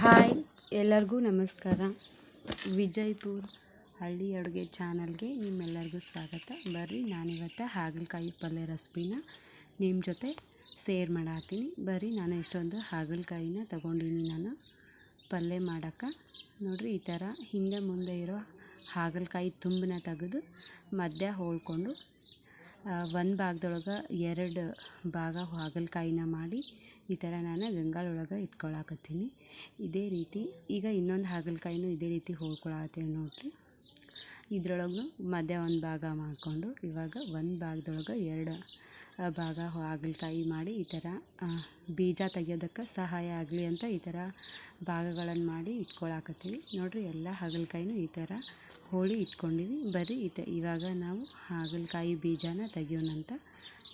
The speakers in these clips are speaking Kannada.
ಹಾಯ್, ಎಲ್ಲರಿಗೂ ನಮಸ್ಕಾರ. ವಿಜಯ್ಪುರ್ ಹಳ್ಳಿ ಅಡುಗೆ ಚಾನಲ್ಗೆ ನಿಮ್ಮೆಲ್ಲರಿಗೂ ಸ್ವಾಗತ. ಬರ್ರಿ, ನಾನಿವತ್ತು ಹಾಗಲಕಾಯಿ ಪಲ್ಯ ರೆಸಿಪಿನ ನಿಮ್ಮ ಜೊತೆ ಸೇರ್ ಮಾಡತ್ತೀನಿ ಬರ್ರಿ, ನಾನು ಎಷ್ಟೊಂದು ಹಾಗಲಕಾಯಿನ ತಗೊಂಡೀನಿ ನಾನು. ಪಲ್ಯ ಮಾಡೋಕ್ಕೆ ನೋಡಿರಿ, ಈ ಥರ ಹಿಂದೆ ಮುಂದೆ ಇರೋ ಹಾಗಲಕಾಯಿ ತುಂಬನ ತೆಗೆದು ಮಧ್ಯ ಹೋಳ್ಕೊಂಡು ಒಂದು ಭಾಗದೊಳಗೆ ಎರಡು ಭಾಗ ಹಾಗಲಕಾಯಿನ ಮಾಡಿ ಈ ಥರ ನಾನು ಗಂಗಾಳೊಳಗೆ ಇಟ್ಕೊಳಕತ್ತೀನಿ. ಇದೇ ರೀತಿ ಈಗ ಇನ್ನೊಂದು ಹಾಗಲಕಾಯಿನೂ ಇದೇ ರೀತಿ ಹೋಳ್ಕೊಳತ್ತೀನಿ ನೋಡಿರಿ. ಇದ್ರೊಳಗೂ ಮಧ್ಯ ಒಂದು ಭಾಗ ಮಾಡಿಕೊಂಡು, ಇವಾಗ ಒಂದು ಭಾಗದೊಳಗೆ ಎರಡು ಭಾಗ ಹಾಗಲಕಾಯಿ ಮಾಡಿ ಈ ಥರ ಬೀಜ ತೆಗಿಯೋದಕ್ಕೆ ಸಹಾಯ ಆಗಲಿ ಅಂತ ಈ ಥರ ಭಾಗಗಳನ್ನು ಮಾಡಿ ಇಟ್ಕೊಳಕತ್ತೀವಿ. ನೋಡಿರಿ ಎಲ್ಲ ಹಾಗಲಕಾಯಿನೂ ಈ ಥರ ಹೋಳಿ ಇಟ್ಕೊಂಡಿವಿ. ಬರೀ ಇತ ಇವಾಗ ನಾವು ಹಾಗಲಕಾಯಿ ಬೀಜನ ತೆಗಿಯೋಣಂತ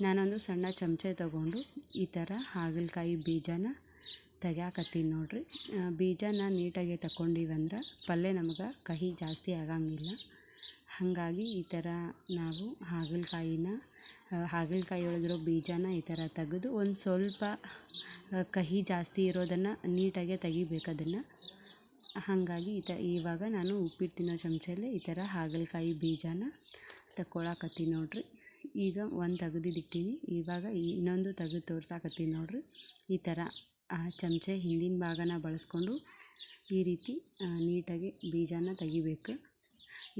ನಾನೊಂದು ಸಣ್ಣ ಚಮಚ ತಗೊಂಡು ಈ ಥರ ಹಾಗಲಕಾಯಿ ಬೀಜನ ತೆಗ್ಯಾಕತ್ತೀನಿ ನೋಡಿರಿ. ಬೀಜನ ನೀಟಾಗಿ ತಗೊಂಡಿವಂದ್ರೆ ಪಲ್ಯ ನಮ್ಗೆ ಕಹಿ ಜಾಸ್ತಿ ಆಗಂಗಿಲ್ಲ. ಹಾಗಾಗಿ ಈ ಥರ ನಾವು ಹಾಗಲಕಾಯಿನ ಹಾಗಲಕಾಯಿ ಒಳಗಿರೋ ಬೀಜನ ಈ ಥರ ತೆಗೆದು ಒಂದು ಸ್ವಲ್ಪ ಕಹಿ ಜಾಸ್ತಿ ಇರೋದನ್ನು ನೀಟಾಗೆ ತೆಗಿಬೇಕು ಅದನ್ನು. ಹಾಗಾಗಿ ಈ ತ, ಇವಾಗ ನಾನು ಉಪ್ಪಿಟ್ಟು ತಿನ್ನೋ ಚಮಚಲ್ಲಿ ಈ ಥರ ಹಾಗಲಕಾಯಿ ಬೀಜನ ತಗೊಳಕತ್ತೀನಿ ನೋಡಿರಿ. ಈಗ ಒಂದು ತೆಗೆದಿಟ್ಟಿನಿ. ಇವಾಗ ಇನ್ನೊಂದು ತೆಗೆದು ತೋರ್ಸಾಕತ್ತೀನಿ ನೋಡಿರಿ. ಈ ಥರ ಆ ಚಮಚೆ ಹಿಂದಿನ ಭಾಗನ ಬಳಸ್ಕೊಂಡು ಈ ರೀತಿ ನೀಟಾಗಿ ಬೀಜನ ತೆಗಿಬೇಕು.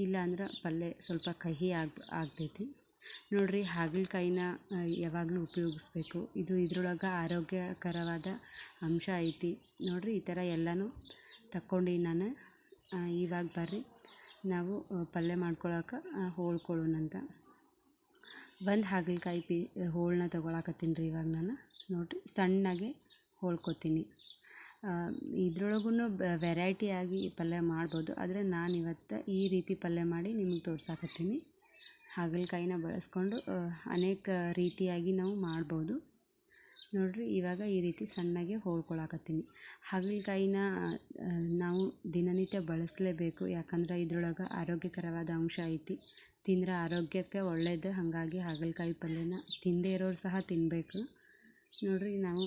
ಇಲ್ಲಾಂದ್ರೆ ಪಲ್ಯ ಸ್ವಲ್ಪ ಕಹಿ ಆಗಿ, ಆಗ್ತೈತಿ. ನೋಡಿರಿ, ಹಾಗಲಕಾಯಿನ ಯಾವಾಗಲೂ ಉಪಯೋಗಿಸ್ಬೇಕು. ಇದು ಇದ್ರೊಳಗೆ ಆರೋಗ್ಯಕರವಾದ ಅಂಶ ಐತಿ. ನೋಡಿರಿ, ಈ ಥರ ಎಲ್ಲನೂ ತಕ್ಕೊಂಡು ನಾನು ಇವಾಗ ಬರ್ರಿ. ನಾವು ಪಲ್ಯ ಮಾಡ್ಕೊಳಕ್ಕೆ ಹೋಳ್ಕೊಳ್ಳೋಣಂತ ಒಂದು ಹಾಗಲಕಾಯಿ ಪಿ ಹೋಳನ್ನ ತೊಗೊಳಕತ್ತೀನಿ ರೀ ಇವಾಗ ನಾನು. ನೋಡಿರಿ, ಸಣ್ಣಗೆ ಹೋಳ್ಕೊತೀನಿ. ಇದ್ರೊಳಗೂ ವೆರೈಟಿಯಾಗಿ ಪಲ್ಯ ಮಾಡ್ಬೋದು. ಆದರೆ ನಾನು ಇವತ್ತು ಈ ರೀತಿ ಪಲ್ಯ ಮಾಡಿ ನಿಮಗೆ ತೋರ್ಸಾಕತ್ತೀನಿ. ಹಾಗಲಕಾಯಿನ ಬಳಸ್ಕೊಂಡು ಅನೇಕ ರೀತಿಯಾಗಿ ನಾವು ಮಾಡ್ಬೋದು. ನೋಡಿರಿ, ಇವಾಗ ಈ ರೀತಿ ಸಣ್ಣಗೆ ಹೋಳ್ಕೊಳಕತ್ತೀನಿ. ಹಾಗಲಕಾಯಿನ ನಾವು ದಿನನಿತ್ಯ ಬಳಸಲೇಬೇಕು. ಯಾಕಂದ್ರೆ ಇದ್ರೊಳಗೆ ಆರೋಗ್ಯಕರವಾದ ಅಂಶ ಐತಿ. ತಿಂದ್ರೆ ಆರೋಗ್ಯಕ್ಕೆ ಒಳ್ಳೆಯದು ಹಾಗಾಗಿ ಹಾಗಲಕಾಯಿ ಪಲ್ಯನ ತಿಂದೇ ಇರೋರು ಸಹ ತಿನ್ನಬೇಕು ನೋಡಿರಿ, ನಾವು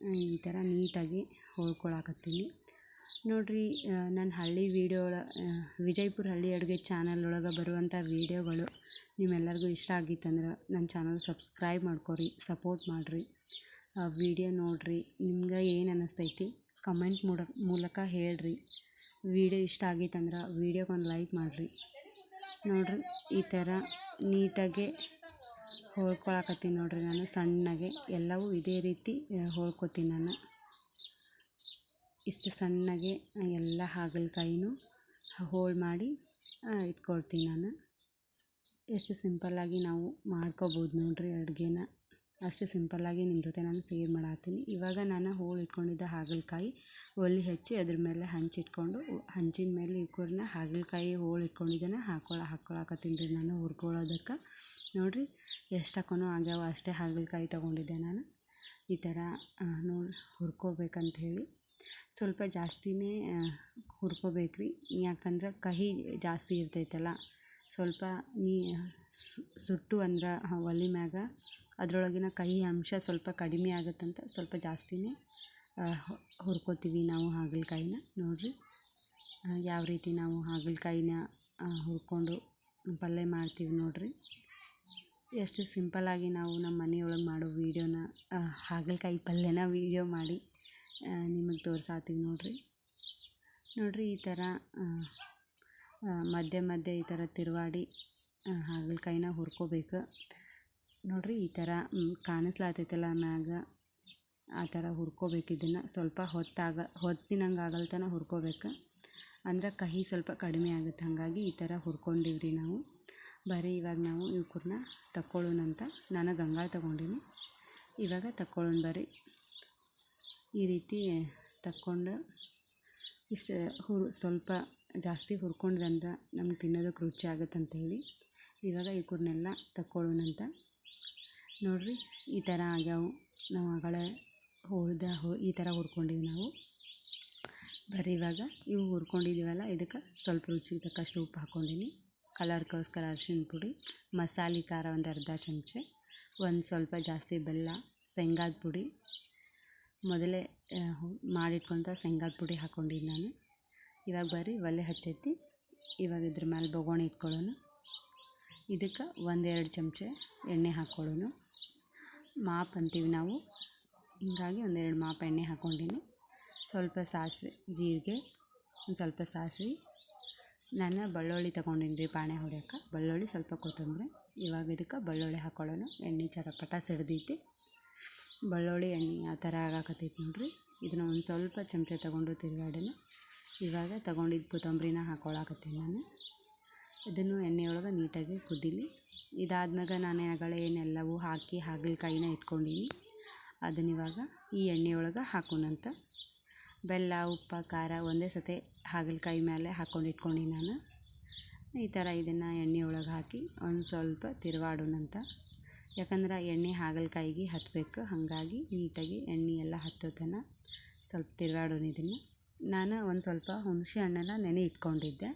ಈ ಥರ ನೀಟಾಗಿ ಹೊಲ್ಕೊಳಕತ್ತೀನಿ ನೋಡಿರಿ ನನ್ನ ಹಳ್ಳಿ ವೀಡಿಯೋ ಒಳ ವಿಜಯಪುರ ಹಳ್ಳಿ ಅಡುಗೆ ಚಾನಲ್ ಒಳಗೆ ಬರುವಂಥ ವೀಡಿಯೋಗಳು ನಿಮ್ಮೆಲ್ಲರಿಗೂ ಇಷ್ಟ ಆಗಿತ್ತಂದ್ರೆ ನನ್ನ ಚಾನಲ್ ಸಬ್ಸ್ಕ್ರೈಬ್ ಮಾಡ್ಕೊರಿ ಸಪೋರ್ಟ್ ಮಾಡಿರಿ. ವೀಡಿಯೋ ನೋಡಿರಿ, ನಿಮ್ಗೆ ಏನು ಅನ್ನಿಸ್ತೈತಿ ಕಮೆಂಟ್ ಮೂಡ, ಮೂಲಕ ಹೇಳಿರಿ. ವೀಡಿಯೋ ಇಷ್ಟ ಆಗಿತ್ತಂದ್ರೆ ವೀಡಿಯೋಗೊಂದು ಲೈಕ್ ಮಾಡಿರಿ. ನೋಡಿರಿ, ಈ ಥರ ನೀಟಾಗೆ ಹೋಳ್ಕೊಳಕತ್ತೀನಿ ನೋಡಿರಿ ನಾನು ಸಣ್ಣಗೆ ಎಲ್ಲವೂ ಇದೇ ರೀತಿ ಹೋಳ್ಕೊತೀನಿ ನಾನು. ಇಷ್ಟು ಸಣ್ಣಗೆ ಎಲ್ಲ ಹಾಗಲಕಾಯಿನೂ ಹೋಳು ಮಾಡಿ ಇಟ್ಕೊಳ್ತೀನಿ ನಾನು. ಎಷ್ಟು ಸಿಂಪಲ್ಲಾಗಿ ನಾವು ಮಾಡ್ಕೊಬೋದು ನೋಡಿರಿ ಅಡುಗೆನ. ಅಷ್ಟು ಸಿಂಪಲ್ಲಾಗಿ ನಿಮ್ಮ ಜೊತೆ ನಾನು ಸೇರ್ ಮಾಡತ್ತೀನಿ ಇವಾಗ ನಾನು ಹೋಳು ಇಟ್ಕೊಂಡಿದ್ದ ಹಾಗಲಕಾಯಿ ಒಲೆ ಹಚ್ಚಿ ಅದ್ರ ಮೇಲೆ ಹಂಚಿಟ್ಕೊಂಡು ಹಂಚಿನ ಮೇಲೆ ಇವ್ಕೂರ್ನ ಹಾಗಲಕಾಯಿ ಹೋಳು ಇಟ್ಕೊಂಡಿದ್ದಾನೆ ಹಾಕೊಳ ಹಾಕ್ಕೊಳಕತ್ತೀನಿ ರೀ ನಾನು ಹುರ್ಕೊಳ್ಳೋದಕ್ಕೆ. ನೋಡಿರಿ ಎಷ್ಟು ಹಾಕೋನೋ ಆಗ್ಯಾವ ಅಷ್ಟೇ ಹಾಗಲಕಾಯಿ ತೊಗೊಂಡಿದ್ದೆ ನಾನು. ಈ ಥರ ನೋಡಿ, ಹುರ್ಕೋಬೇಕಂತ ಹೇಳಿ. ಸ್ವಲ್ಪ ಜಾಸ್ತಿನೇ ಹುರ್ಕೋಬೇಕು ರೀ ಯಾಕಂದ್ರೆ ಕಹಿ ಜಾಸ್ತಿ ಇರ್ತೈತಲ್ಲ, ಸ್ವಲ್ಪ ನೀ ಸುಟ್ಟು ಅಂದ್ರೆ ಒಲೆ ಮ್ಯಾಗ. ಅದರೊಳಗಿನ ಕಹಿ ಅಂಶ ಸ್ವಲ್ಪ ಕಡಿಮೆ ಆಗತ್ತಂತ ಸ್ವಲ್ಪ ಜಾಸ್ತಿನೇ ಹುರ್ಕೊತೀವಿ ನಾವು ಹಾಗಲಕಾಯಿನ. ನೋಡಿರಿ ಯಾವ ರೀತಿ ನಾವು ಹಾಗಲಕಾಯಿನ ಹುರ್ಕೊಂಡು ಪಲ್ಯ ಮಾಡ್ತೀವಿ ನೋಡಿರಿ. ಎಷ್ಟು ಸಿಂಪಲ್ಲಾಗಿ ನಾವು ನಮ್ಮ ಮನೆಯೊಳಗೆ ಮಾಡೋ ವೀಡಿಯೋನ ಹಾಗಲಕಾಯಿ ಪಲ್ಯನ ವೀಡಿಯೋ ಮಾಡಿ ನಿಮಗೆ ತೋರ್ಸಾತೀವಿ ನೋಡಿರಿ. ನೋಡಿರಿ ಈ ಥರ ಮಧ್ಯೆ ಮಧ್ಯೆ ಈ ಥರ ತಿರುವಾಡಿ ಹಾಗಲಕಾಯಿನ ಹುರ್ಕೋಬೇಕು. ನೋಡಿರಿ ಈ ಥರ ಕಾಣಿಸ್ಲಾತೈತಲ್ಲ ಮ್ಯಾಗ? ಆ ಥರ ಹುರ್ಕೋಬೇಕು ಇದನ್ನು. ಸ್ವಲ್ಪ ಹೊತ್ತಾಗ ಹೊತ್ತಿನಂಗೆ ಆಗಲ್ತನ ಹುರ್ಕೋಬೇಕು. ಅಂದ್ರೆ ಕಹಿ ಸ್ವಲ್ಪ ಕಡಿಮೆ ಆಗುತ್ತೆ. ಹಾಗಾಗಿ ಈ ಥರ ಹುರ್ಕೊಂಡಿವ್ರಿ ನಾವು. ಬರೀ ಇವಾಗ ನಾವು ಇವಕ್ಕೂರ್ನ ತಕ್ಕೊಳ್ಳೋಣಂತ. ನಾನು ಗಂಗಾಳ ತಗೊಂಡೀನಿ. ಇವಾಗ ತಕ್ಕೊಳ್ಳೋಣ ಬರ್ರಿ. ಈ ರೀತಿ ತಕ್ಕೊಂಡು ಇಷ್ಟು ಹುರ್, ಸ್ವಲ್ಪ ಜಾಸ್ತಿ ಹುರ್ಕೊಂಡ್ರಂದ್ರೆ ನಮ್ಗೆ ತಿನ್ನೋದಕ್ಕೆ ರುಚಿ ಆಗುತ್ತೆ ಹೇಳಿ. ಇವಾಗ ಇವಕ್ಕೂರ್ನೆಲ್ಲ ತಕ್ಕೊಳ್ಳೋಣಂತ ನೋಡಿರಿ, ಈ ಥರ ಆಗ್ಯಾವು. ನಾವು ಮಗಳ ಹೋದ ಹೋ, ಈ ಥರ ಹುರ್ಕೊಂಡೀವಿ ನಾವು. ಬರೀ ಇವಾಗ, ಇವು ಹುರ್ಕೊಂಡಿದ್ದೀವಲ್ಲ ಇದಕ್ಕೆ ಸ್ವಲ್ಪ ರುಚಿಗೆ ತಕ್ಕಷ್ಟು ಉಪ್ಪು ಹಾಕ್ಕೊಂಡೀನಿ ಕಲರ್ಗೋಸ್ಕರ ಅರ್ಶಿನ ಪುಡಿ, ಮಸಾಲೆ ಖಾರ ಒಂದು ಅರ್ಧ ಚಮಚ, ಒಂದು ಸ್ವಲ್ಪ ಜಾಸ್ತಿ ಬೆಲ್ಲ, ಶೇಂಗಾದ ಪುಡಿ. ಮೊದಲೇ ಮಾಡಿಟ್ಕೊಂತ ಶೇಂಗಾದ ಪುಡಿ ಹಾಕ್ಕೊಂಡಿದ್ದು ನಾನು. ಇವಾಗ ಬರ್ರಿ ಒಲೆ ಹಚ್ಚೈತಿ. ಇವಾಗ ಇದ್ರ ಮೇಲೆ ಬೊಗೋಣಿ ಇಟ್ಕೊಳ್ಳೋಣ. ಇದಕ್ಕೆ ಒಂದೆರಡು ಚಮಚ ಎಣ್ಣೆ ಹಾಕ್ಕೊಳ್ಳೋಣ. ಮಾಪ್ ಅಂತೀವಿ ನಾವು. ಹೀಗಾಗಿ ಒಂದೆರಡು ಮಾಪ್ ಎಣ್ಣೆ ಹಾಕ್ಕೊಂಡಿನಿ. ಸ್ವಲ್ಪ ಸಾಸಿವೆ, ಜೀರಿಗೆ, ಒಂದು ಸ್ವಲ್ಪ ಸಾಸಿವೆ. ನಾನು ಬೆಳ್ಳುಳ್ಳಿ ತೊಗೊಂಡಿನಿ ರೀ ಪಾಣೆ ಹೊಡ್ಯಕ್ಕೆ ಬೆಳ್ಳುಳ್ಳಿ ಸ್ವಲ್ಪ ಕೊತ್ತಂಬರಿ. ಇವಾಗ ಇದಕ್ಕೆ ಬೆಳ್ಳುಳ್ಳಿ ಹಾಕ್ಕೊಳ್ಳೋಣ. ಎಣ್ಣೆ ಚಟಪಟ ಸಿಡ್ದೈತಿ. ಬೆಳ್ಳುಳ್ಳಿ ಎಣ್ಣೆ ಆ ಥರ ಆಗಾಕತ್ತೈತಿ ನೋಡ್ರಿ. ಇದನ್ನ ಒಂದು ಸ್ವಲ್ಪ ಚಮಚ ತೊಗೊಂಡು ತಿರುಗಾಡೋಣ. ಇವಾಗ ತೊಗೊಂಡಿದ್ದು ಕೊತ್ತಂಬರಿನ ಹಾಕ್ಕೊಳಕತ್ತೀನಿ ನಾನು. ಇದನ್ನು ಎಣ್ಣೆಯೊಳಗೆ ನೀಟಾಗಿ ಕುದೀಲಿ. ಇದಾದ್ಮ್ಯಾಗ ನಾನು ಏನೆಲ್ಲವೂ ಹಾಕಿ ಹಾಗಲಕಾಯಿನ ಇಟ್ಕೊಂಡೀನಿ. ಅದನ್ನ ಇವಾಗ ಈ ಎಣ್ಣೆಯೊಳಗೆ ಹಾಕೋಣಂತ ಬೆಲ್ಲ, ಉಪ್ಪು, ಖಾರ ಒಂದೇ ಹಾಗಲ ಹಾಗಲಕಾಯಿ ಮೇಲೆ ಹಾಕ್ಕೊಂಡು ಇಟ್ಕೊಂಡೀನಿ ನಾನು. ಈ ಥರ ಇದನ್ನು ಎಣ್ಣೆ ಒಳಗೆ ಹಾಕಿ ಒಂದು ಸ್ವಲ್ಪ ತಿರುವಾಡೋಣಂತ ಯಾಕಂದ್ರೆ ಎಣ್ಣೆ ಹಾಗಲಕಾಯಿಗೆ ಹತ್ತಬೇಕು ಹಾಗಾಗಿ ನೀಟಾಗಿ ಎಣ್ಣೆ ಎಲ್ಲ ಹತ್ತೋತನ ಸ್ವಲ್ಪ ತಿರುವಾಡೋಣ ಇದನ್ನು. ನಾನು ಒಂದು ಸ್ವಲ್ಪ ಹುಣಸೆ ಹಣ್ಣನ್ನು ನೆನೆ ಇಟ್ಕೊಂಡಿದ್ದೆ.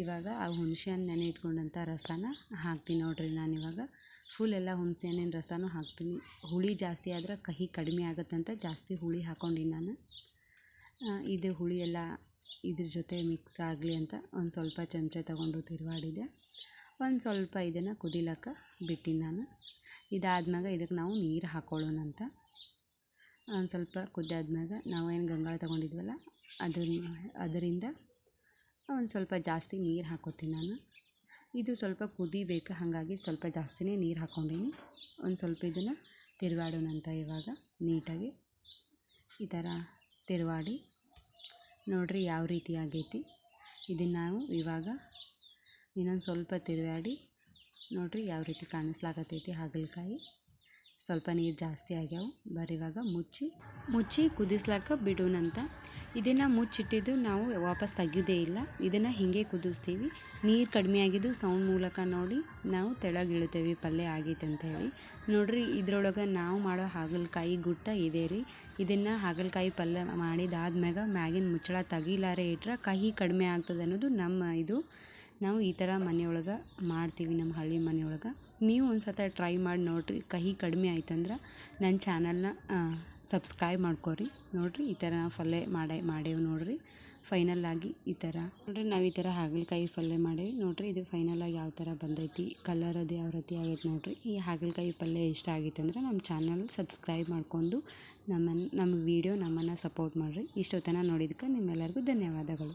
ಇವಾಗ ಆ ಹುಣಸೆ ಹಣ್ಣು ನೆನೆ ಇಟ್ಕೊಂಡಂಥ ರಸನ ಹಾಕ್ತೀನಿ ನೋಡಿರಿ ನಾನು ಇವಾಗ. ಫುಲ್ ಎಲ್ಲ ಹುಣಸೆ ಹಣ್ಣಿನ ರಸನೂ ಹಾಕ್ತೀನಿ. ಹುಳಿ ಜಾಸ್ತಿ ಆದ್ರೆ ಕಹಿ ಕಡಿಮೆ ಆಗುತ್ತಂತ ಜಾಸ್ತಿ ಹುಳಿ ಹಾಕ್ಕೊಂಡಿನಿ ನಾನು. ಇದು ಹುಳಿ ಎಲ್ಲ ಇದ್ರ ಜೊತೆ ಮಿಕ್ಸ್ ಆಗಲಿ ಅಂತ ಒಂದು ಸ್ವಲ್ಪ ಚಮಚ ತಗೊಂಡು ತಿರುವಾಡಿದೆ. ಒಂದು ಸ್ವಲ್ಪ ಇದನ್ನು ಕುದಿಲಕ್ಕ ಬಿಟ್ಟಿನಿ ನಾನು. ಇದಾದ್ಮ್ಯಾಗ ಇದಕ್ಕೆ ನಾವು ನೀರು ಹಾಕ್ಕೊಳ್ಳೋಣಂತ ಒಂದು ಸ್ವಲ್ಪ ಕುದ್ದಾದ್ಮ್ಯಾಗ ನಾವು ಏನು ಗಂಗಾಳ ತೊಗೊಂಡಿದ್ವಲ್ಲ, ಅದನ್ನು, ಅದರಿಂದ ಒಂದು ಸ್ವಲ್ಪ ಜಾಸ್ತಿ ನೀರು ಹಾಕೋತೀನಿ ನಾನು. ಇದು ಸ್ವಲ್ಪ ಕುದಿಬೇಕು, ಹಾಗಾಗಿ ಸ್ವಲ್ಪ ಜಾಸ್ತಿನೇ ನೀರು ಹಾಕ್ಕೊಂಡೀನಿ ಒಂದು ಸ್ವಲ್ಪ ಇದನ್ನು ತಿರುವಾಡೋಣಂತ ಇವಾಗ, ನೀಟಾಗಿ ಈ ಥರ ತಿರುವಾಡಿ ನೋಡಿರಿ ಯಾವ ರೀತಿ ಆಗೈತಿ. ಇದನ್ನು ನಾವು ಇವಾಗ ಇನ್ನೊಂದು ಸ್ವಲ್ಪ ತಿರುವಾಡಿ ನೋಡಿರಿ ಯಾವ ರೀತಿ ಕಾಣಿಸ್ಲಾಕತ್ತೈತಿ ಹಾಗಲಕಾಯಿ. ಸ್ವಲ್ಪ ನೀರು ಜಾಸ್ತಿ ಆಗ್ಯಾವು. ಬರೀ ಇವಾಗ ಮುಚ್ಚಿ ಮುಚ್ಚಿ ಕುದಿಸ್ಲಾಕ ಬಿಡೋಣಂತ ಇದನ್ನು ಮುಚ್ಚಿಟ್ಟಿದ್ದು ನಾವು ವಾಪಸ್ ತೆಗ್ಯೋದೇ ಇಲ್ಲ. ಇದನ್ನು ಹೀಗೆ ಕುದಿಸ್ತೀವಿ. ನೀರು ಕಡಿಮೆ ಆಗಿದ್ದು ಸೌಂಡ್ ಮೂಲಕ ನೋಡಿ ನಾವು ತೆಳಗೆ ಇಳ್ತೇವೆ ಪಲ್ಯ ಆಗೈತೆ ಅಂತ ಹೇಳಿ. ನೋಡ್ರಿ, ಇದ್ರೊಳಗೆ ನಾವು ಮಾಡೋ ಹಾಗಲಕಾಯಿ ಗುಟ್ಟ ಇದೆ ರೀ. ಇದನ್ನು ಹಾಗಲಕಾಯಿ ಪಲ್ಯ ಮಾಡಿದಾದ್ಮ್ಯಾಗ ಮ್ಯಾಗಿನ ಮುಚ್ಚಳ ತೆಗಿಲಾರೆ ಇಟ್ರೆ ಕಹಿ ಕಡಿಮೆ ಆಗ್ತದೆ ಅನ್ನೋದು ನಮ್ಮ ಇದು. ನಾವು ಈ ಥರ ಮನೆಯೊಳಗೆ ಮಾಡ್ತೀವಿ ನಮ್ಮ ಹಳ್ಳಿ ಮನೆಯೊಳಗೆ. ನೀವು ಒಂದು ಸತ ಟ್ರೈ ಮಾಡಿ ನೋಡಿರಿ. ಕಹಿ ಕಡಿಮೆ ಆಯ್ತಂದ್ರೆ ನನ್ನ ಚಾನಲ್ನ ಸಬ್ಸ್ಕ್ರೈಬ್ ಮಾಡ್ಕೊರಿ. ನೋಡಿರಿ, ಈ ಥರ ನಾವು ಪಲ್ಯ ಮಾಡೇ, ಮಾಡೇವಿ ನೋಡಿರಿ. ಫೈನಲ್ ಆಗಿ ಈ ಥರ. ನೋಡಿರಿ, ನಾವು ಈ ಥರ ಹಾಗಲಕಾಯಿ ಪಲ್ಯ ಮಾಡೇವಿ. ನೋಡಿರಿ, ಇದು ಫೈನಲ್ ಆಗಿ ಯಾವ ಥರ ಬಂದೈತಿ ಕಲರ್ ಅದು ಯಾವ ರೀತಿ ಆಗೈತೆ ನೋಡಿರಿ. ಈ ಹಾಗಲಕಾಯಿ ಪಲ್ಯ ಇಷ್ಟ ಆಗೈತೆ ಅಂದ್ರೆ ನಮ್ಮ ಚಾನಲ್ ಸಬ್ಸ್ಕ್ರೈಬ್ ಮಾಡಿಕೊಂಡು ನಮ್ಮನ್ನು ನಮ್ಮ ವೀಡಿಯೋ ನಮ್ಮನ್ನು ಸಪೋರ್ಟ್ ಮಾಡಿರಿ. ಇಷ್ಟೊತ್ತನ ನೋಡಿದ್ದಕ್ಕೆ ನಿಮ್ಮೆಲ್ಲರಿಗೂ ಧನ್ಯವಾದಗಳು.